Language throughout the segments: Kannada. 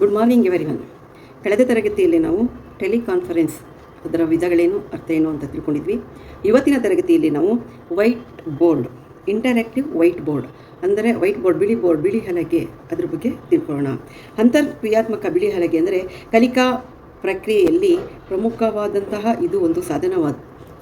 ಗುಡ್ ಮಾರ್ನಿಂಗ್ ಎವರಿವನ್ ಕಳೆದ ತರಗತಿಯಲ್ಲಿ ನಾವು ಟೆಲಿಕಾನ್ಫರೆನ್ಸ್ ಅದರ ವಿಧಗಳೇನು, ಅರ್ಥ ಏನು ಅಂತ ತಿಳ್ಕೊಂಡಿದ್ವಿ. ಇವತ್ತಿನ ತರಗತಿಯಲ್ಲಿ ನಾವು white board interactive white board ಅಂದರೆ ವೈಟ್ ಬೋರ್ಡ್ ಬಿಳಿ ಬೋರ್ಡ್ ಬಿಳಿ ಹಲಗೆ ಅದ್ರ ಬಗ್ಗೆ ತಿಳ್ಕೊಳ್ಳೋಣ. ಅಂತರ್ಕ್ರಿಯಾತ್ಮಕ ಬಿಳಿ ಹಲಗೆ ಅಂದರೆ ಕಲಿಕಾ ಪ್ರಕ್ರಿಯೆಯಲ್ಲಿ ಪ್ರಮುಖವಾದಂತಹ ಇದು ಒಂದು ಸಾಧನವಾದ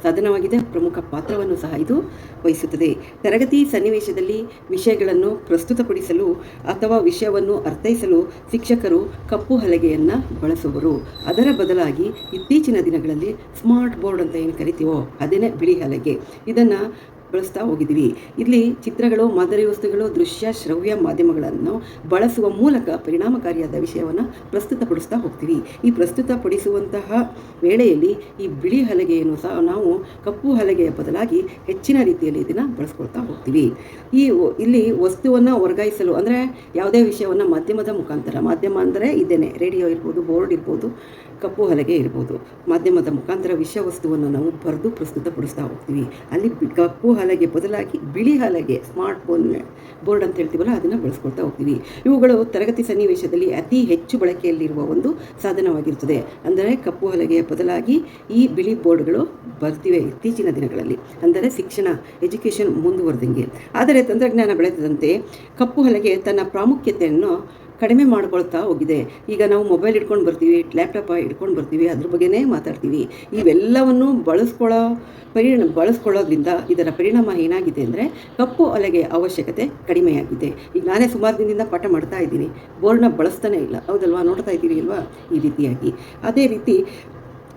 ಸಾಧನವಾಗಿದೆ. ಪ್ರಮುಖ ಪಾತ್ರವನ್ನು ಸಹ ಇದು ವಹಿಸುತ್ತದೆ. ತರಗತಿ ಸನ್ನಿವೇಶದಲ್ಲಿ ವಿಷಯಗಳನ್ನು ಪ್ರಸ್ತುತಪಡಿಸಲು ಅಥವಾ ವಿಷಯವನ್ನು ಅರ್ಥೈಸಲು ಶಿಕ್ಷಕರು ಕಪ್ಪು ಹಲಗೆಯನ್ನು ಬಳಸುವರು. ಅದರ ಬದಲಾಗಿ ಇತ್ತೀಚಿನ ದಿನಗಳಲ್ಲಿ ಸ್ಮಾರ್ಟ್ ಬೋರ್ಡ್ ಅಂತ ಏನು ಕರಿತೀವೋ, ಅದೇನೇ ಬಿಳಿ ಹಲಗೆ. ಇದನ್ನು ಬಳಸ್ತಾ ಹೋಗಿದ್ದೀವಿ. ಇಲ್ಲಿ ಚಿತ್ರಗಳು, ಮಾದರಿ ವಸ್ತುಗಳು, ದೃಶ್ಯ, ಶ್ರವ್ಯ ಮಾಧ್ಯಮಗಳನ್ನು ಬಳಸುವ ಮೂಲಕ ಪರಿಣಾಮಕಾರಿಯಾದ ವಿಷಯವನ್ನು ಪ್ರಸ್ತುತಪಡಿಸ್ತಾ ಹೋಗ್ತೀವಿ. ಈ ಪ್ರಸ್ತುತಪಡಿಸುವಂತಹ ವೇಳೆಯಲ್ಲಿ ಈ ಬಿಳಿ ಹಲಗೆಯನ್ನು ಸಹ ನಾವು ಕಪ್ಪು ಹಲಗೆಯ ಬದಲಾಗಿ ಹೆಚ್ಚಿನ ರೀತಿಯಲ್ಲಿ ಇದನ್ನು ಬಳಸ್ಕೊಳ್ತಾ ಹೋಗ್ತೀವಿ. ಈ ಇಲ್ಲಿ ವಸ್ತುವನ್ನು ವರ್ಗಾಯಿಸಲು ಅಂದರೆ ಯಾವುದೇ ವಿಷಯವನ್ನು ಮಾಧ್ಯಮದ ಮುಖಾಂತರ, ಮಾಧ್ಯಮ ಅಂದರೆ ಇದೇನೆ, ರೇಡಿಯೋ ಇರ್ಬೋದು, ಬೋರ್ಡ್ ಇರ್ಬೋದು ಕಪ್ಪು ಹಲಗೆ ಇರ್ಬೋದು. ಮಾಧ್ಯಮದ ಮುಖಾಂತರ ವಿಷಯ ವಸ್ತುವನ್ನು ನಾವು ಬರೆದು ಪ್ರಸ್ತುತಪಡಿಸ್ತಾ ಹೋಗ್ತೀವಿ. ಅಲ್ಲಿ ಕಪ್ಪು ಹಲಗೆ ಬದಲಾಗಿ ಬಿಳಿ ಹಲಗೆ ಸ್ಮಾರ್ಟ್ ಫೋನ್ ಬೋರ್ಡ್ ಅಂತ ಹೇಳ್ತೀವಲ್ಲ, ಅದನ್ನು ಬಳಸ್ಕೊಳ್ತಾ ಹೋಗ್ತೀವಿ. ಇವುಗಳು ತರಗತಿ ಸನ್ನಿವೇಶದಲ್ಲಿ ಅತಿ ಹೆಚ್ಚು ಬಳಕೆಯಲ್ಲಿರುವ ಒಂದು ಸಾಧನವಾಗಿರುತ್ತದೆ. ಅಂದರೆ ಕಪ್ಪು ಹಲಗೆಯ ಬದಲಾಗಿ ಈ ಬಿಳಿ ಬೋರ್ಡ್ಗಳು ಬರ್ತಿವೆ ಇತ್ತೀಚಿನ ದಿನಗಳಲ್ಲಿ. ಅಂದರೆ ಶಿಕ್ಷಣ, ಎಜುಕೇಷನ್ ಮುಂದುವರೆದಂಗೆ. ಆದರೆ ತಂತ್ರಜ್ಞಾನ ಬೆಳೆದಂತೆ ಕಪ್ಪು ಹಲಗೆ ತನ್ನ ಪ್ರಾಮುಖ್ಯತೆಯನ್ನು ಕಡಿಮೆ ಮಾಡ್ಕೊಳ್ತಾ ಹೋಗಿದೆ. ಈಗ ನಾವು ಮೊಬೈಲ್ ಇಟ್ಕೊಂಡು ಬರ್ತೀವಿ ಲ್ಯಾಪ್ಟಾಪ್ ಇಟ್ಕೊಂಡು ಬರ್ತೀವಿ, ಅದ್ರ ಬಗ್ಗೆನೇ ಮಾತಾಡ್ತೀವಿ. ಇವೆಲ್ಲವನ್ನು ಬಳಸ್ಕೊಳ್ಳೋ ಪರಿಣ ಬಳಸ್ಕೊಳ್ಳೋದ್ರಿಂದ ಇದರ ಪರಿಣಾಮ ಏನಾಗಿದೆ ಅಂದರೆ ಕಪ್ಪು ಅಲೆಗೆ ಅವಶ್ಯಕತೆ ಕಡಿಮೆಯಾಗಿದೆ. ಈಗ ನಾನೇ ಸುಮಾರು ದಿನದಿಂದ ಪಾಠ ಮಾಡ್ತಾ ಇದ್ದೀನಿ. ಬೋರ್ಡ್ನ ಬಳಸ್ತಾನೆ ಇಲ್ಲ. ಹೌದಲ್ವಾ? ನೋಡ್ತಾ ಇದ್ದೀರಿ ಅಲ್ವಾ? ಈ ರೀತಿಯಾಗಿ. ಅದೇ ರೀತಿ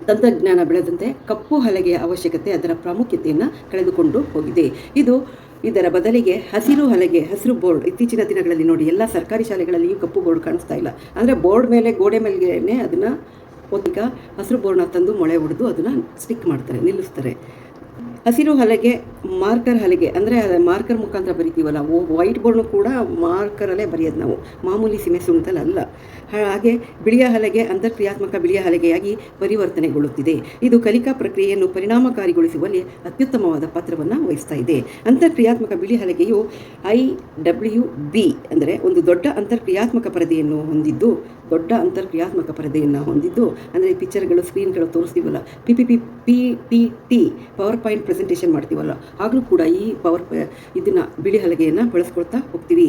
ತಂತ್ರಜ್ಞಾನ ಬೆಳೆದಂತೆ ಕಪ್ಪು ಹಲಗೆಯ ಅವಶ್ಯಕತೆ ಅದರ ಪ್ರಾಮುಖ್ಯತೆಯನ್ನು ಕಳೆದುಕೊಂಡು ಹೋಗಿದೆ. ಇದು ಇದರ ಬದಲಿಗೆ ಹಸಿರು ಹಲಗೆ ಹಸಿರು ಬೋರ್ಡ್ ಇತ್ತೀಚಿನ ದಿನಗಳಲ್ಲಿ ನೋಡಿ, ಎಲ್ಲ ಸರ್ಕಾರಿ ಶಾಲೆಗಳಲ್ಲಿಯೂ ಕಪ್ಪು ಬೋರ್ಡ್ ಕಾಣಿಸ್ತಾ ಇಲ್ಲ. ಅಂದರೆ ಬೋರ್ಡ್ ಮೇಲೆ, ಗೋಡೆ ಮೇಲೆನೇ ಅದನ್ನು ಒತ್ತಿಗ ಹಸಿರು ಬೋರ್ಡ್ನ ತಂದು ಮೊಳೆ ಹೊಡೆದು ಅದನ್ನು ಸ್ಟಿಕ್ ಮಾಡ್ತಾರೆ, ನಿಲ್ಲಿಸ್ತಾರೆ. ಹಸಿರು ಹಲಗೆ ಮಾರ್ಕರ್ ಹಲಿಗೆ, ಅಂದರೆ ಮಾರ್ಕರ್ ಮುಖಾಂತರ ಬರಿತೀವಲ್ಲ ವೈಟ್ ಬೋರ್ಡ್ನು ಕೂಡ ಮಾರ್ಕರಲ್ಲೇ ಬರೆಯೋದು ನಾವು. ಮಾಮೂಲಿ ಸೀಮೆ ಸುಣ್ಣದಲ್ಲಿ ಅಲ್ಲ. ಹಾಗೆ ಬಿಳಿಯ ಹಲಗೆ ಅಂತರ್ಕ್ರಿಯಾತ್ಮಕ ಬಿಳಿಯ ಹಲಗೆಯಾಗಿ ಪರಿವರ್ತನೆಗೊಳ್ಳುತ್ತಿದೆ. ಇದು ಕಲಿಕಾ ಪ್ರಕ್ರಿಯೆಯನ್ನು ಪರಿಣಾಮಕಾರಿಗೊಳಿಸುವಲ್ಲಿ ಅತ್ಯುತ್ತಮವಾದ ಪಾತ್ರವನ್ನು ವಹಿಸ್ತಾ ಇದೆ. ಅಂತರ್ಕ್ರಿಯಾತ್ಮಕ ಬಿಳಿ ಹಲಗೆಯು ಐ ಡಬ್ಲ್ಯೂ ಬಿ ಅಂದರೆ ಒಂದು ದೊಡ್ಡ ಅಂತರ್ಕ್ರಿಯಾತ್ಮಕ ಪರದೆಯನ್ನು ಹೊಂದಿದ್ದು, ದೊಡ್ಡ ಅಂತರ್ಕ್ರಿಯಾತ್ಮಕ ಪರದೆಯನ್ನು ಹೊಂದಿದ್ದು, ಅಂದರೆ ಪಿಕ್ಚರ್ಗಳು ಸ್ಕ್ರೀನ್ಗಳು ತೋರಿಸ್ತೀವಲ್ಲ P P P P T power point presentation ಮಾಡ್ತೀವಲ್ಲ ಆಗಲೂ ಕೂಡ ಈ ಪವರ್ ಇದನ್ನು ಬಿಳಿ ಹಲಗೆಯನ್ನು ಬಳಸ್ಕೊಳ್ತಾ ಹೋಗ್ತೀವಿ.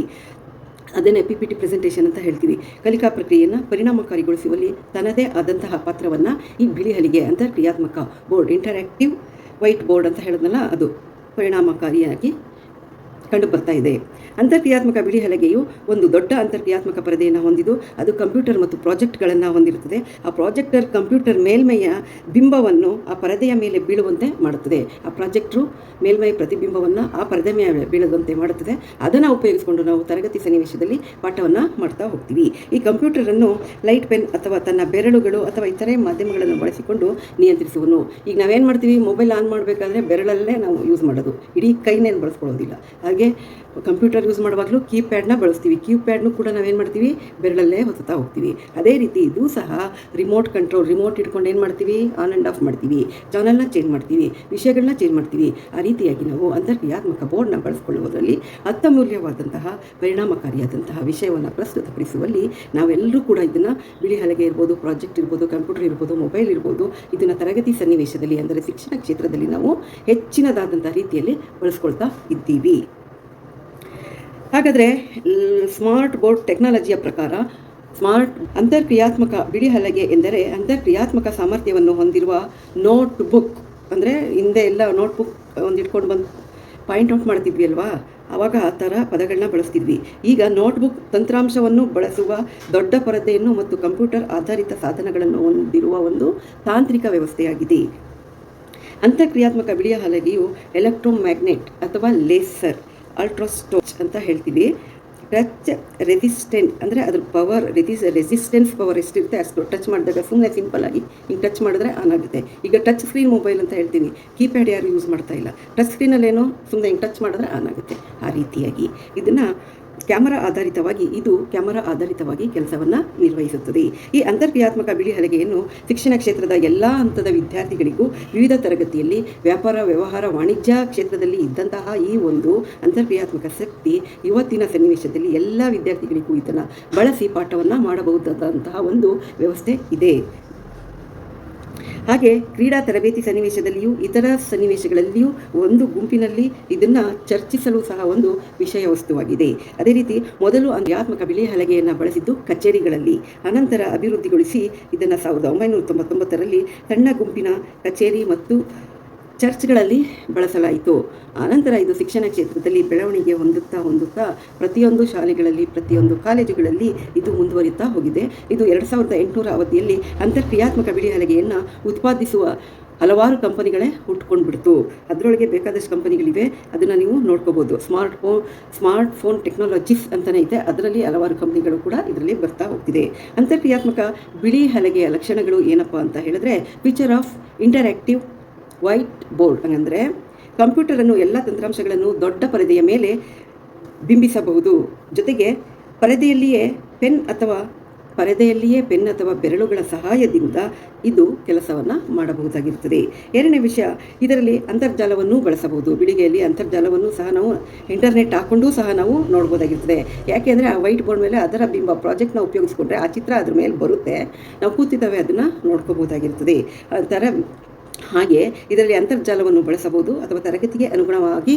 ಅದನ್ನೇ ಪಿ ಪಿ ಟಿ ಪ್ರೆಸೆಂಟೇಷನ್ ಅಂತ ಹೇಳ್ತೀವಿ. ಕಲಿಕಾ ಪ್ರಕ್ರಿಯೆಯನ್ನು ಪರಿಣಾಮಕಾರಿಗೊಳಿಸುವಲ್ಲಿ ತನ್ನದೇ ಆದಂತಹ ಪಾತ್ರವನ್ನು ಈ ಬಿಳಿ ಹಲಿಗೆ ಅಂತರ್ಕ್ರಿಯಾತ್ಮಕ ಬೋರ್ಡ್ ಇಂಟರ್ಯಾಕ್ಟಿವ್ ವೈಟ್ ಬೋರ್ಡ್ ಅಂತ ಹೇಳೋದಲ್ಲ ಅದು. ಪರಿಣಾಮಕಾರಿಯಾಗಿ ಕಂಡು ಬರ್ತಾ ಇದೆ. ಅಂತರ್ಕ್ರಿಯಾತ್ಮಕ ಬಿಳಿ ಹಲಗೆಯು ಒಂದು ದೊಡ್ಡ ಅಂತರ್ಕ್ರಿಯಾತ್ಮಕ ಪರದೆಯನ್ನು ಹೊಂದಿದ್ದು, ಅದು ಕಂಪ್ಯೂಟರ್ ಮತ್ತು ಪ್ರಾಜೆಕ್ಟ್ಗಳನ್ನು ಹೊಂದಿರುತ್ತದೆ. ಆ ಪ್ರಾಜೆಕ್ಟರ್ ಕಂಪ್ಯೂಟರ್ ಮೇಲ್ಮೈಯ ಬಿಂಬವನ್ನು ಆ ಪರದೆಯ ಮೇಲೆ ಬೀಳುವಂತೆ ಮಾಡುತ್ತದೆ. ಆ ಪ್ರಾಜೆಕ್ಟ್ರು ಮೇಲ್ಮೈ ಪ್ರತಿಬಿಂಬವನ್ನು ಆ ಪರದೆ ಮೇಲೆ ಬೀಳದಂತೆ ಮಾಡುತ್ತದೆ. ಅದನ್ನು ಉಪಯೋಗಿಸಿಕೊಂಡು ನಾವು ತರಗತಿ ಸನ್ನಿವೇಶದಲ್ಲಿ ಪಾಠವನ್ನು ಮಾಡ್ತಾ ಹೋಗ್ತೀವಿ. ಈ ಕಂಪ್ಯೂಟರನ್ನು ಲೈಟ್ ಪೆನ್ ಅಥವಾ ತನ್ನ ಬೆರಳುಗಳು ಅಥವಾ ಇತರೆ ಮಾಧ್ಯಮಗಳನ್ನು ಬಳಸಿಕೊಂಡು ನಿಯಂತ್ರಿಸುವನು. ಈಗ ನಾವೇನು ಮಾಡ್ತೀವಿ? ಮೊಬೈಲ್ ಆನ್ ಮಾಡಬೇಕಾದ್ರೆ ಬೆರಳಲ್ಲೇ ನಾವು ಯೂಸ್ ಮಾಡೋದು. ಇಡೀ ಕೈನೇನು ಬಳಸ್ಕೊಳ್ಳೋದಿಲ್ಲ. ಹಾಗೆ ಕಂಪ್ಯೂಟರ್ ಯೂಸ್ ಮಾಡುವಾಗಲೂ ಕೀಪ್ಯಾಡ್ನ ಬಳಸ್ತೀವಿ. ಕೀಪ್ಯಾಡ್ನು ಕೂಡ ನಾವೇನು ಮಾಡ್ತೀವಿ? ಬೆರಳಲ್ಲೇ ಹೊತ್ತಾ ಹೋಗ್ತೀವಿ. ಅದೇ ರೀತಿ ಇದು ಸಹ ರಿಮೋಟ್ ಕಂಟ್ರೋಲ್, ರಿಮೋಟ್ ಇಟ್ಕೊಂಡು ಏನು ಮಾಡ್ತೀವಿ? ಆನ್ ಆ್ಯಂಡ್ ಆಫ್ ಮಾಡ್ತೀವಿ. ಚಾನಲ್ನ ಚೇಂಜ್ ಮಾಡ್ತೀವಿ. ವಿಷಯಗಳನ್ನ ಚೇಂಜ್ ಮಾಡ್ತೀವಿ. ಆ ರೀತಿಯಾಗಿ ನಾವು ಅಂತರ್ಕ್ರಿಯಾತ್ಮಕ ಬೋರ್ಡ್ನ ಬಳಸ್ಕೊಳ್ಳುವುದರಲ್ಲಿ ಅತ್ಯಮೂಲ್ಯವಾದಂತಹ ಪರಿಣಾಮಕಾರಿಯಾದಂತಹ ವಿಷಯವನ್ನು ಪ್ರಸ್ತುತಪಡಿಸುವಲ್ಲಿ ನಾವೆಲ್ಲರೂ ಕೂಡ ಇದನ್ನು ಬಿಳಿ ಹಲಗೆ ಇರ್ಬೋದು, ಪ್ರಾಜೆಕ್ಟ್ ಇರ್ಬೋದು, ಕಂಪ್ಯೂಟರ್ ಇರ್ಬೋದು, ಮೊಬೈಲ್ ಇರ್ಬೋದು, ಇದನ್ನು ತರಗತಿ ಸನ್ನಿವೇಶದಲ್ಲಿ ಅಂದರೆ ಶಿಕ್ಷಣ ಕ್ಷೇತ್ರದಲ್ಲಿ ನಾವು ಹೆಚ್ಚಿನದಾದಂಥ ರೀತಿಯಲ್ಲಿ ಬಳಸ್ಕೊಳ್ತಾ ಇದ್ದೀವಿ. ಹಾಗಾದರೆ ಸ್ಮಾರ್ಟ್ ಬೋರ್ಡ್ ಟೆಕ್ನಾಲಜಿಯ ಪ್ರಕಾರ, ಸ್ಮಾರ್ಟ್ ಅಂತರ್ಕ್ರಿಯಾತ್ಮಕ ಬಿಳಿ ಹಲಗೆ ಎಂದರೆ ಅಂತರ್ಕ್ರಿಯಾತ್ಮಕ ಸಾಮರ್ಥ್ಯವನ್ನು ಹೊಂದಿರುವ ನೋಟ್ ಬುಕ್ ಅಂದರೆ ಹಿಂದೆ ಎಲ್ಲ ನೋಟ್ ಬುಕ್ ಒಂದು ಇಟ್ಕೊಂಡು ಬಂದು ಪಾಯಿಂಟ್ ಔಟ್ ಮಾಡ್ತಿದ್ವಿ ಅಲ್ವಾ? ಆವಾಗ ಆ ಥರ ಪದಗಳನ್ನ ಬಳಸ್ತಿದ್ವಿ. ಈಗ ನೋಟ್ಬುಕ್ ತಂತ್ರಾಂಶವನ್ನು ಬಳಸುವ ದೊಡ್ಡ ಪರದೆಯನ್ನು ಮತ್ತು ಕಂಪ್ಯೂಟರ್ ಆಧಾರಿತ ಸಾಧನಗಳನ್ನು ಹೊಂದಿರುವ ಒಂದು ತಾಂತ್ರಿಕ ವ್ಯವಸ್ಥೆಯಾಗಿದೆ. ಅಂತರ್ಕ್ರಿಯಾತ್ಮಕ ಬಿಳಿಯ ಹಲಗೆಯು ಎಲೆಕ್ಟ್ರೋಮ್ಯಾಗ್ನೆಟ್ ಅಥವಾ ಲೇಸರ್. ಅಲ್ಟ್ರಾಸ್ಟೋಚ್ ಅಂತ ಹೇಳ್ತೀವಿ ಟಚ್ ರೆಸಿಸ್ಟೆಂಟ್ ಅಂದರೆ ಅದ್ರ ಪವರ್ ರೆಸಿಸ್ ರೆಸಿಸ್ಟೆನ್ಸ್ ಪವರ್ ಎಷ್ಟಿರುತ್ತೆ ಅಷ್ಟು ಟಚ್ ಮಾಡಿದಾಗ ಸುಮ್ಮನೆ ಆಗಿ ಹಿಂಗೆ ಟಚ್ ಮಾಡಿದ್ರೆ ಆನ್ ಆಗುತ್ತೆ. ಈಗ ಟಚ್ ಸ್ಕ್ರೀನ್ ಮೊಬೈಲ್ ಅಂತ ಹೇಳ್ತೀವಿ ಕೀಪ್ಯಾಡ್ ಯಾರು ಯೂಸ್ ಮಾಡ್ತಾ ಇಲ್ಲ. ಟಚ್ ಸ್ಕ್ರೀನಲ್ಲೇನೋ ಸುಮ್ಮನೆ ಹಿಂಗೆ ಟಚ್ ಮಾಡಿದ್ರೆ ಆನ್ ಆಗುತ್ತೆ. ಆ ರೀತಿಯಾಗಿ. ಇದನ್ನು ಕ್ಯಾಮರಾ ಆಧಾರಿತವಾಗಿ ಇದು ಕ್ಯಾಮರಾ ಆಧಾರಿತವಾಗಿ ಕೆಲಸವನ್ನು ನಿರ್ವಹಿಸುತ್ತದೆ. ಈ ಅಂತರ್ಕ್ರಿಯಾತ್ಮಕ ಬಿಳಿ ಹಲಗೆಯನ್ನು ಶಿಕ್ಷಣ ಕ್ಷೇತ್ರದ ಎಲ್ಲ ಹಂತದ ವಿದ್ಯಾರ್ಥಿಗಳಿಗೂ ವಿವಿಧ ತರಗತಿಯಲ್ಲಿ ವ್ಯಾಪಾರ, ವ್ಯವಹಾರ, ವಾಣಿಜ್ಯ ಕ್ಷೇತ್ರದಲ್ಲಿ ಇದ್ದಂತಹ ಈ ಒಂದು ಅಂತರ್ಕ್ರಿಯಾತ್ಮಕ ಶಕ್ತಿ ಇವತ್ತಿನ ಸನ್ನಿವೇಶದಲ್ಲಿ ಎಲ್ಲ ವಿದ್ಯಾರ್ಥಿಗಳಿಗೂ ಇದನ್ನು ಬಳಸಿ ಪಾಠವನ್ನು ಮಾಡಬಹುದಾದಂತಹ ಒಂದು ವ್ಯವಸ್ಥೆ ಇದೆ. ಹಾಗೆ ಕ್ರೀಡಾ ತರಬೇತಿ ಸನ್ನಿವೇಶದಲ್ಲಿಯೂ, ಇತರ ಸನ್ನಿವೇಶಗಳಲ್ಲಿಯೂ ಒಂದು ಗುಂಪಿನಲ್ಲಿ ಇದನ್ನು ಚರ್ಚಿಸಲು ಸಹ ಒಂದು ವಿಷಯ ವಸ್ತುವಾಗಿದೆ. ಅದೇ ರೀತಿ ಮೊದಲು ಅಂಧ್ಯಾತ್ಮಕ ಬಿಳಿ ಹಲಗೆಯನ್ನು ಬಳಸಿದ್ದು ಕಚೇರಿಗಳಲ್ಲಿ. ಅನಂತರ ಅಭಿವೃದ್ಧಿಗೊಳಿಸಿ ಇದನ್ನು ಸಾವಿರದ ಒಂಬೈನೂರ ತೊಂಬತ್ತೊಂಬತ್ತರಲ್ಲಿ ಸಣ್ಣ ಗುಂಪಿನ ಕಚೇರಿ ಮತ್ತು ಚರ್ಚ್ಗಳಲ್ಲಿ ಬಳಸಲಾಯಿತು. ಆನಂತರ ಇದು ಶಿಕ್ಷಣ ಕ್ಷೇತ್ರದಲ್ಲಿ ಬೆಳವಣಿಗೆ ಹೊಂದುತ್ತಾ ಹೊಂದುತ್ತಾ ಪ್ರತಿಯೊಂದು ಶಾಲೆಗಳಲ್ಲಿ, ಪ್ರತಿಯೊಂದು ಕಾಲೇಜುಗಳಲ್ಲಿ ಇದು ಮುಂದುವರಿತಾ ಹೋಗಿದೆ. ಇದು ಎರಡು ಸಾವಿರದ ಎಂಟುನೂರ ಅವಧಿಯಲ್ಲಿ ಅಂತರ್ಕ್ರಿಯಾತ್ಮಕ ಬಿಳಿ ಹಲಗೆಯನ್ನು ಉತ್ಪಾದಿಸುವ ಹಲವಾರು ಕಂಪನಿಗಳೇ ಹುಟ್ಕೊಂಡು ಬಿಡ್ತು ಅದರೊಳಗೆ ಬೇಕಾದಷ್ಟು ಕಂಪನಿಗಳಿವೆ. ಅದನ್ನು ನೀವು ನೋಡ್ಕೋಬೋದು. Smart phone smart phone technologies ಅಂತಲೇ ಇದೆ. ಅದರಲ್ಲಿ ಹಲವಾರು ಕಂಪನಿಗಳು ಕೂಡ ಇದರಲ್ಲಿ ಬರ್ತಾ ಹೋಗ್ತಿದೆ. ಅಂತರ್ಕ್ರಿಯಾತ್ಮಕ ಬಿಳಿ ಹಲಗೆಯ ಲಕ್ಷಣಗಳು ಏನಪ್ಪ ಅಂತ ಹೇಳಿದ್ರೆ feature of interactive white board ಹಂಗಂದರೆ ಕಂಪ್ಯೂಟರನ್ನು ಎಲ್ಲ ತಂತ್ರಾಂಶಗಳನ್ನು ದೊಡ್ಡ ಪರದೆಯ ಮೇಲೆ ಬಿಂಬಿಸಬಹುದು. ಜೊತೆಗೆ ಪರದೆಯಲ್ಲಿಯೇ ಪೆನ್ ಅಥವಾ ಪರದೆಯಲ್ಲಿಯೇ ಪೆನ್ ಅಥವಾ ಬೆರಳುಗಳ ಸಹಾಯದಿಂದ ಇದು ಕೆಲಸವನ್ನು ಮಾಡಬಹುದಾಗಿರುತ್ತದೆ. ಎರಡನೇ ವಿಷಯ, ಇದರಲ್ಲಿ ಅಂತರ್ಜಾಲವನ್ನು ಬಳಸಬಹುದು. ಬಿಳಿಗೆಯಲ್ಲಿ ಅಂತರ್ಜಾಲವನ್ನು ಸಹ ನಾವು ಇಂಟರ್ನೆಟ್ ಹಾಕ್ಕೊಂಡು ಸಹ ನಾವು ನೋಡ್ಬೋದಾಗಿರ್ತದೆ ಯಾಕೆಂದರೆ ಆ ವೈಟ್ ಬೋರ್ಡ್ ಮೇಲೆ ಅದರ ಬಿಂಬ ಪ್ರಾಜೆಕ್ಟ್ನ ಉಪಯೋಗಿಸ್ಕೊಂಡ್ರೆ ಆ ಚಿತ್ರ ಅದ್ರ ಮೇಲೆ ಬರುತ್ತೆ. ನಾವು ಕೂತಿದ್ದಾವೆ ಅದನ್ನು ನೋಡ್ಕೋಬೋದಾಗಿರ್ತದೆ ಆ ಥರ ಹಾಗೆ ಇದರಲ್ಲಿ ಅಂತರ್ಜಾಲವನ್ನು ಬಳಸಬಹುದು ಅಥವಾ ತರಗತಿಗೆ ಅನುಗುಣವಾಗಿ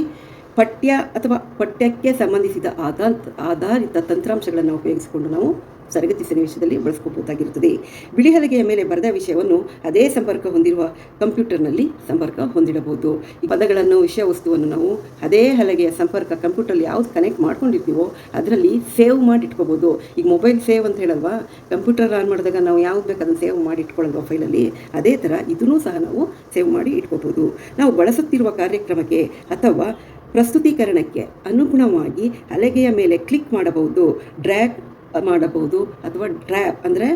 ಪಠ್ಯ ಅಥವಾ ಪಠ್ಯಕ್ಕೆ ಸಂಬಂಧಿಸಿದ ಆಧಾರ್ ಆಧಾರಿತ ತಂತ್ರಾಂಶಗಳನ್ನು ಉಪಯೋಗಿಸಿಕೊಂಡು ನಾವು ತರಗತಿ ಸನ್ನಿವೇಶದಲ್ಲಿ ಬಳಸ್ಕೋಬಹುದಾಗಿರುತ್ತದೆ ಬಿಳಿ ಹಲಗೆಯ ಮೇಲೆ ಬರೆದ ವಿಷಯವನ್ನು ಅದೇ ಸಂಪರ್ಕ ಹೊಂದಿರುವ ಕಂಪ್ಯೂಟರ್ನಲ್ಲಿ ಸಂಪರ್ಕ ಹೊಂದಿಡಬಹುದು. ಈ ಪದಗಳನ್ನು ವಿಷಯ ವಸ್ತುವನ್ನು ನಾವು ಅದೇ ಹಲಗೆಯ ಸಂಪರ್ಕ ಕಂಪ್ಯೂಟರ್ಲಿ ಯಾವ್ದು ಕನೆಕ್ಟ್ ಮಾಡ್ಕೊಂಡಿರ್ತೀವೋ ಅದರಲ್ಲಿ ಸೇವ್ ಮಾಡಿ ಇಟ್ಕೋಬೋದು ಈಗ ಮೊಬೈಲ್ ಸೇವ್ ಅಂತ ಹೇಳಲ್ವಾ? ಕಂಪ್ಯೂಟರ್ ಆನ್ ಮಾಡಿದಾಗ ನಾವು ಯಾವ್ದು ಬೇಕು ಅದನ್ನು ಸೇವ್ ಮಾಡಿ ಇಟ್ಕೊಳ್ಳಲ್ವಾ ಫೈಲಲ್ಲಿ? ಅದೇ ಥರ ಇದನ್ನೂ ಸಹ ನಾವು ಸೇವ್ ಮಾಡಿ ಇಟ್ಕೋಬೋದು. ನಾವು ಬಳಸುತ್ತಿರುವ ಕಾರ್ಯಕ್ರಮಕ್ಕೆ ಅಥವಾ ಪ್ರಸ್ತುತೀಕರಣಕ್ಕೆ ಅನುಗುಣವಾಗಿ ಹಲಗೆಯ ಮೇಲೆ ಕ್ಲಿಕ್ ಮಾಡಬಹುದು. ಡ್ರ್ಯಾಗ್ ಮಾಡಬಹುದು ಅಥವಾ ಡ್ರ್ಯಾಪ್ ಅಂದರೆ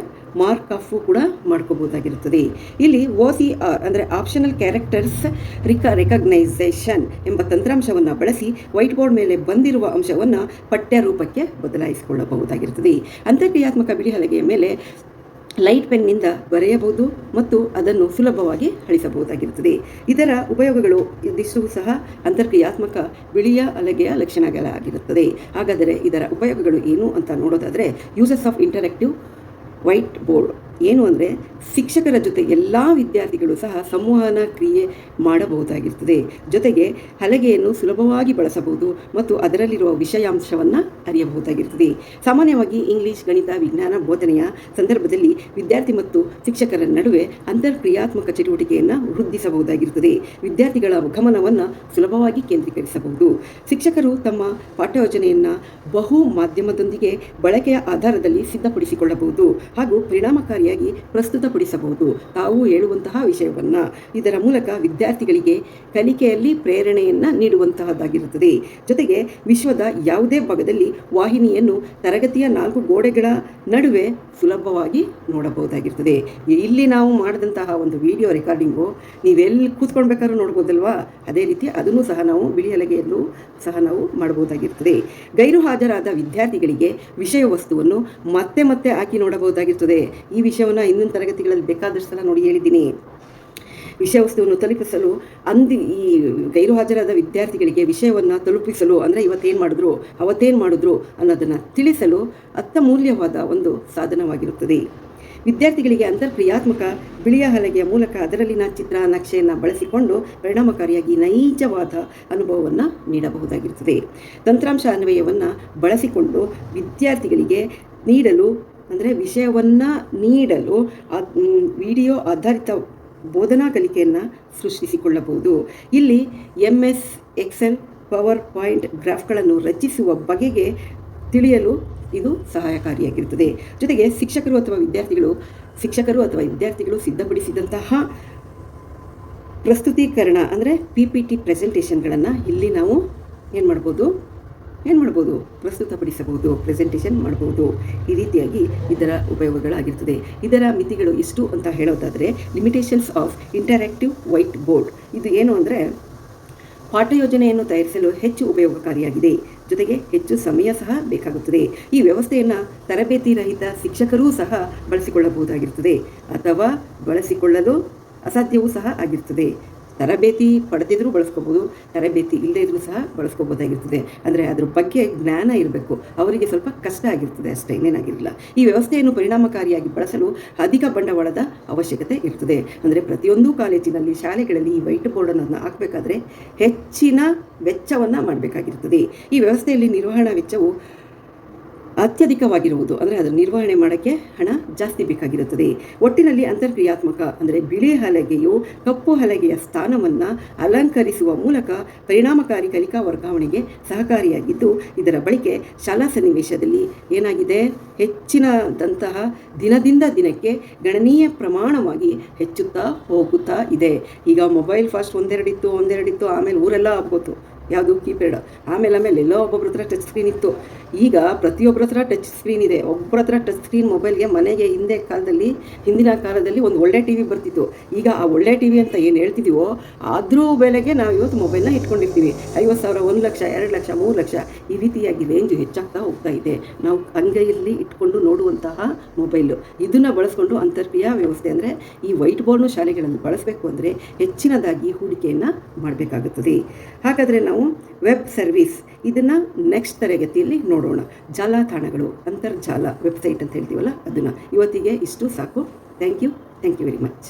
ಮಾರ್ಕ್ ಆಫು ಕೂಡ ಮಾಡ್ಕೋಬಹುದಾಗಿರುತ್ತದೆ. ಇಲ್ಲಿ ಓ ಸಿ ಆರ್ ಅಂದರೆ ಆಪ್ಷನಲ್ ಕ್ಯಾರೆಕ್ಟರ್ಸ್ ರಿಕ, ರೆಕಗ್ನೈಸೇಷನ್ ಎಂಬ ತಂತ್ರಾಂಶವನ್ನು ಬಳಸಿ ವೈಟ್ ಬೋರ್ಡ್ ಮೇಲೆ ಬಂದಿರುವ ಅಂಶವನ್ನು ಪಠ್ಯ ರೂಪಕ್ಕೆ ಬದಲಾಯಿಸಿಕೊಳ್ಳಬಹುದಾಗಿರುತ್ತದೆ. ಅಂತರ್ಕ್ರಿಯಾತ್ಮಕ ಬಿಳಿ ಹಲಗೆಯ ಮೇಲೆ ಲೈಟ್ ಪೆನ್ನಿಂದ ಬರೆಯಬಹುದು ಮತ್ತು ಅದನ್ನು ಸುಲಭವಾಗಿ ಅಳಿಸಬಹುದಾಗಿರುತ್ತದೆ. ಇದರ ಉಪಯೋಗಗಳು ಇದಿಷ್ಟು ಸಹ ಅಂತರ್ಕ್ರಿಯಾತ್ಮಕ ಬಿಳಿಯ ಅಲಗೆಯ ಲಕ್ಷಣಗಳಾಗಿರುತ್ತದೆ. ಹಾಗಾದರೆ ಇದರ ಉಪಯೋಗಗಳು ಏನು ಅಂತ ನೋಡೋದಾದರೆ uses of interactive white board ಏನು ಅಂದರೆ ಶಿಕ್ಷಕರ ಜೊತೆ ಎಲ್ಲ ವಿದ್ಯಾರ್ಥಿಗಳು ಸಹ ಸಂವಹನ ಕ್ರಿಯೆ ಮಾಡಬಹುದಾಗಿರ್ತದೆ. ಜೊತೆಗೆ ಹಲಗೆಯನ್ನು ಸುಲಭವಾಗಿ ಬಳಸಬಹುದು ಮತ್ತು ಅದರಲ್ಲಿರುವ ವಿಷಯಾಂಶವನ್ನು ಅರಿಯಬಹುದಾಗಿರ್ತದೆ. ಸಾಮಾನ್ಯವಾಗಿ ಇಂಗ್ಲಿಷ್, ಗಣಿತ, ವಿಜ್ಞಾನ, ಬೋಧನೆಯ ಸಂದರ್ಭದಲ್ಲಿ ವಿದ್ಯಾರ್ಥಿ ಮತ್ತು ಶಿಕ್ಷಕರ ನಡುವೆ ಅಂತರ್ಕ್ರಿಯಾತ್ಮಕ ಚಟುವಟಿಕೆಯನ್ನು ವೃದ್ಧಿಸಬಹುದಾಗಿರುತ್ತದೆ ವಿದ್ಯಾರ್ಥಿಗಳ ಗಮನವನ್ನು ಸುಲಭವಾಗಿ ಕೇಂದ್ರೀಕರಿಸಬಹುದು. ಶಿಕ್ಷಕರು ತಮ್ಮ ಪಾಠಯೋಜನೆಯನ್ನು ಬಹು ಮಾಧ್ಯಮದೊಂದಿಗೆ ಬಳಕೆಯ ಆಧಾರದಲ್ಲಿ ಸಿದ್ಧಪಡಿಸಿಕೊಳ್ಳಬಹುದು ಹಾಗೂ ಪರಿಣಾಮಕಾರಿಯಾಗಿ ಪ್ರಸ್ತುತಪಡಿಸಬಹುದು. ತಾವು ಹೇಳುವಂತಹ ವಿಷಯವನ್ನು. ಇದರ ಮೂಲಕ ವಿದ್ಯಾರ್ಥಿಗಳಿಗೆ ಕಲಿಕೆಯಲ್ಲಿ ಪ್ರೇರಣೆಯನ್ನು ನೀಡುವಂತಹದ್ದಾಗಿರುತ್ತದೆ. ಜೊತೆಗೆ ವಿಶ್ವದ ಯಾವುದೇ ಭಾಗದಲ್ಲಿ ವಾಹಿನಿಯನ್ನು ತರಗತಿಯ ನಾಲ್ಕು ಗೋಡೆಗಳ ನಡುವೆ ಸುಲಭವಾಗಿ ನೋಡಬಹುದಾಗಿರ್ತದೆ ಇಲ್ಲಿ ನಾವು ಮಾಡಿದಂತಹ ಒಂದು ವಿಡಿಯೋ ರೆಕಾರ್ಡಿಂಗು ನೀವೆಲ್ಲಿ ಕೂತ್ಕೊಳ್ಬೇಕಾದ್ರೂ ನೋಡ್ಬೋದಲ್ವಾ? ಅದೇ ರೀತಿ ಅದನ್ನು ಸಹ ನಾವು ಬಿಳಿ ಹಲಗೆಯಲ್ಲೂ ಸಹ ನಾವು ಮಾಡಬಹುದಾಗಿರ್ತದೆ ಗೈರು ಹಾಜರಾದ ವಿದ್ಯಾರ್ಥಿಗಳಿಗೆ ವಿಷಯ ವಸ್ತುವನ್ನು ಮತ್ತೆ ಮತ್ತೆ ಹಾಕಿ ನೋಡಬಹುದಾಗಿರ್ತದೆ ಈ ವಿಷಯವನ್ನು ಇನ್ನೊಂದು ತರಗತಿಗಳಲ್ಲಿ ಬೇಕಾದಷ್ಟು ಸಲ ನೋಡಿ ಹೇಳಿದ್ದೀನಿ. ವಿಷಯ ವಸ್ತುವನ್ನು ತಲುಪಿಸಲು ಅಂದಿ ಈ ಗೈರು ಹಾಜರಾದ ವಿದ್ಯಾರ್ಥಿಗಳಿಗೆ ವಿಷಯವನ್ನು ತಲುಪಿಸಲು ಅಂದರೆ ಇವತ್ತೇನು ಮಾಡಿದ್ರು, ಅವತ್ತೇನು ಮಾಡಿದ್ರು ಅನ್ನೋದನ್ನು ತಿಳಿಸಲು ಅತ್ಯಮೂಲ್ಯವಾದ ಒಂದು ಸಾಧನವಾಗಿರುತ್ತದೆ. ವಿದ್ಯಾರ್ಥಿಗಳಿಗೆ ಅಂತರ್ಕ್ರಿಯಾತ್ಮಕ ಬಿಳಿಯ ಹಲಗೆಯ ಮೂಲಕ ಅದರಲ್ಲಿನ ಚಿತ್ರ, ನಕ್ಷೆಯನ್ನು ಬಳಸಿಕೊಂಡು ಪರಿಣಾಮಕಾರಿಯಾಗಿ ನೈಜವಾದ ಅನುಭವವನ್ನು ನೀಡಬಹುದಾಗಿರುತ್ತದೆ. ತಂತ್ರಾಂಶ ಅನ್ವಯವನ್ನು ಬಳಸಿಕೊಂಡು ವಿದ್ಯಾರ್ಥಿಗಳಿಗೆ ನೀಡಲು ಅಂದರೆ ವಿಷಯವನ್ನು ನೀಡಲು ವಿಡಿಯೋ ಆಧಾರಿತ ಬೋಧನಾ ಕಲಿಕೆಯನ್ನು ಸೃಷ್ಟಿಸಿಕೊಳ್ಳಬಹುದು. ಇಲ್ಲಿ M S Excel, power point ಗ್ರಾಫ್ಗಳನ್ನು ರಚಿಸುವ ಬಗೆಗೆ ತಿಳಿಯಲು ಇದು ಸಹಾಯಕಾರಿಯಾಗಿರುತ್ತದೆ. ಜೊತೆಗೆ ಶಿಕ್ಷಕರು ಅಥವಾ ವಿದ್ಯಾರ್ಥಿಗಳು, ಶಿಕ್ಷಕರು ಅಥವಾ ವಿದ್ಯಾರ್ಥಿಗಳು ಸಿದ್ಧಪಡಿಸಿದಂತಹ ಪ್ರಸ್ತುತೀಕರಣ ಅಂದರೆ ಪಿ ಪಿ ಟಿ ಪ್ರೆಸೆಂಟೇಷನ್ಗಳನ್ನು ಇಲ್ಲಿ ನಾವು ಏನು ಮಾಡ್ಬೋದು? ಏನು ಮಾಡ್ಬೋದು? ಪ್ರಸ್ತುತಪಡಿಸಬಹುದು ಪ್ರೆಸೆಂಟೇಷನ್ ಮಾಡ್ಬೋದು. ಈ ರೀತಿಯಾಗಿ ಇದರ ಉಪಯೋಗಗಳಾಗಿರ್ತದೆ. ಇದರ ಮಿತಿಗಳು ಎಷ್ಟು ಅಂತ ಹೇಳೋದಾದರೆ limitations of interactive white board ಇದು ಏನು ಅಂದರೆ, ಪಾಠ ಯೋಜನೆಯನ್ನು ತಯಾರಿಸಲು ಹೆಚ್ಚು ಉಪಯೋಗಕಾರಿಯಾಗಿದೆ. ಜೊತೆಗೆ ಹೆಚ್ಚು ಸಮಯ ಸಹ ಬೇಕಾಗುತ್ತದೆ. ಈ ವ್ಯವಸ್ಥೆಯನ್ನು ತರಬೇತಿ ರಹಿತ ಶಿಕ್ಷಕರೂ ಸಹ ಬಳಸಿಕೊಳ್ಳಬಹುದಾಗಿರುತ್ತದೆ ಅಥವಾ ಬಳಸಿಕೊಳ್ಳಲು ಅಸಾಧ್ಯವೂ ಸಹ ಆಗಿರ್ತದೆ. ತರಬೇತಿ ಪಡೆದಿದ್ರೂ ಬಳಸ್ಕೋಬೋದು, ತರಬೇತಿ ಇಲ್ಲದೇ ಇದ್ರೂ ಸಹ ಬಳಸ್ಕೋಬೋದಾಗಿರ್ತದೆ. ಅಂದರೆ ಅದ್ರ ಬಗ್ಗೆ ಜ್ಞಾನ ಇರಬೇಕು. ಅವರಿಗೆ ಸ್ವಲ್ಪ ಕಷ್ಟ ಆಗಿರ್ತದೆ ಅಷ್ಟೇ, ಇನ್ನೇನಾಗಿರಲಿಲ್ಲ. ಈ ವ್ಯವಸ್ಥೆಯನ್ನು ಪರಿಣಾಮಕಾರಿಯಾಗಿ ಬಳಸಲು ಅಧಿಕ ಬಂಡವಾಳದ ಅವಶ್ಯಕತೆ ಇರ್ತದೆ. ಅಂದರೆ ಪ್ರತಿಯೊಂದು ಕಾಲೇಜಿನಲ್ಲಿ, ಶಾಲೆಗಳಲ್ಲಿ ಈ ವೈಟ್ ಬೋರ್ಡನ್ನು ಹಾಕಬೇಕಾದ್ರೆ ಹೆಚ್ಚಿನ ವೆಚ್ಚವನ್ನು ಮಾಡಬೇಕಾಗಿರ್ತದೆ. ಈ ವ್ಯವಸ್ಥೆಯಲ್ಲಿ ನಿರ್ವಹಣಾ ವೆಚ್ಚವು ಅತ್ಯಧಿಕವಾಗಿರುವುದು. ಅಂದರೆ ಅದರ ನಿರ್ವಹಣೆ ಮಾಡೋಕ್ಕೆ ಹಣ ಜಾಸ್ತಿ ಬೇಕಾಗಿರುತ್ತದೆ. ಒಟ್ಟಿನಲ್ಲಿ ಅಂತರ್ಕ್ರಿಯಾತ್ಮಕ, ಅಂದರೆ ಬಿಳಿ ಹಲಗೆಯು ಕಪ್ಪು ಹಲಗೆಯ ಸ್ಥಾನವನ್ನು ಅಲಂಕರಿಸುವ ಮೂಲಕ ಪರಿಣಾಮಕಾರಿ ಕಲಿಕಾ ವರ್ಗಾವಣೆಗೆ ಸಹಕಾರಿಯಾಗಿದ್ದು, ಇದರ ಬಳಕೆ ಶಾಲಾ ಸನ್ನಿವೇಶದಲ್ಲಿ ಏನಾಗಿದೆ? ಹೆಚ್ಚಿನದಂತಹ ದಿನದಿಂದ ದಿನಕ್ಕೆ ಗಣನೀಯ ಪ್ರಮಾಣವಾಗಿ ಹೆಚ್ಚುತ್ತಾ ಹೋಗುತ್ತಾ ಇದೆ. ಈಗ ಮೊಬೈಲ್ ಫಸ್ಟ್ ಒಂದೆರಡಿತ್ತು ಒಂದೆರಡಿತ್ತು, ಆಮೇಲೆ ಊರೆಲ್ಲ ಆಗ್ಬೋತು ಯಾವುದು? ಕೀಪ್ಯಾಡ್. ಆಮೇಲೆ ಆಮೇಲೆ ಎಲ್ಲೋ ಒಬ್ಬೊಬ್ರ ಹತ್ರ ಟಚ್ ಸ್ಕ್ರೀನ್ ಇತ್ತು. ಈಗ ಪ್ರತಿಯೊಬ್ಬರ ಹತ್ರ ಟಚ್ ಸ್ಕ್ರೀನ್ ಇದೆ. ಒಬ್ಬರ ಹತ್ರ ಟಚ್ ಸ್ಕ್ರೀನ್ ಮೊಬೈಲ್ಗೆ ಮನೆಗೆ ಹಿಂದೆ ಕಾಲದಲ್ಲಿ, ಹಿಂದಿನ ಕಾಲದಲ್ಲಿ ಒಂದು ಒಳ್ಳೆ ಟಿ ವಿ ಬರ್ತಿತ್ತು. ಈಗ ಆ ಒಳ್ಳೆ ಟಿ ವಿ ಅಂತ ಏನು ಹೇಳ್ತಿದ್ದೀವೋ ಆದರೂ ಬೆಲೆಗೆ ನಾವು ಇವತ್ತು ಮೊಬೈಲ್ನ ಇಟ್ಕೊಂಡಿರ್ತೀವಿ. ಐವತ್ತು ಸಾವಿರ, ಒಂದು ಲಕ್ಷ, ಎರಡು ಲಕ್ಷ, ಮೂರು ಲಕ್ಷ ಈ ರೀತಿಯಾಗಿ ರೇಂಜು ಹೆಚ್ಚಾಗ್ತಾ ಹೋಗ್ತಾ ಇದೆ. ನಾವು ಅಂಗೈಯಲ್ಲಿ ಇಟ್ಕೊಂಡು ನೋಡುವಂತಹ ಮೊಬೈಲು ಇದನ್ನು ಬಳಸ್ಕೊಂಡು ಅಂತರ್ಪ್ರಿಯ ವ್ಯವಸ್ಥೆ ಅಂದರೆ, ಈ ವೈಟ್ ಬೋರ್ಡ್ನು ಶಾಲೆಗಳಲ್ಲಿ ಬಳಸಬೇಕು ಅಂದರೆ ಹೆಚ್ಚಿನದಾಗಿ ಹೂಡಿಕೆಯನ್ನು ಮಾಡಬೇಕಾಗುತ್ತದೆ. ಹಾಗಾದರೆ ನಾವು ವೆಬ್ ಸರ್ವಿಸ್ ಇದನ್ನು ನೆಕ್ಸ್ಟ್ ತರಗತಿಯಲ್ಲಿ ನೋಡೋಣ. ಜಾಲತಾಣಗಳು, ಅಂತರ್ಜಾಲ ವೆಬ್ಸೈಟ್ ಅಂತ ಹೇಳ್ತೀವಲ್ಲ, ಅದನ್ನು. ಇವತ್ತಿಗೆ ಇಷ್ಟು ಸಾಕು. Thank you thank you very much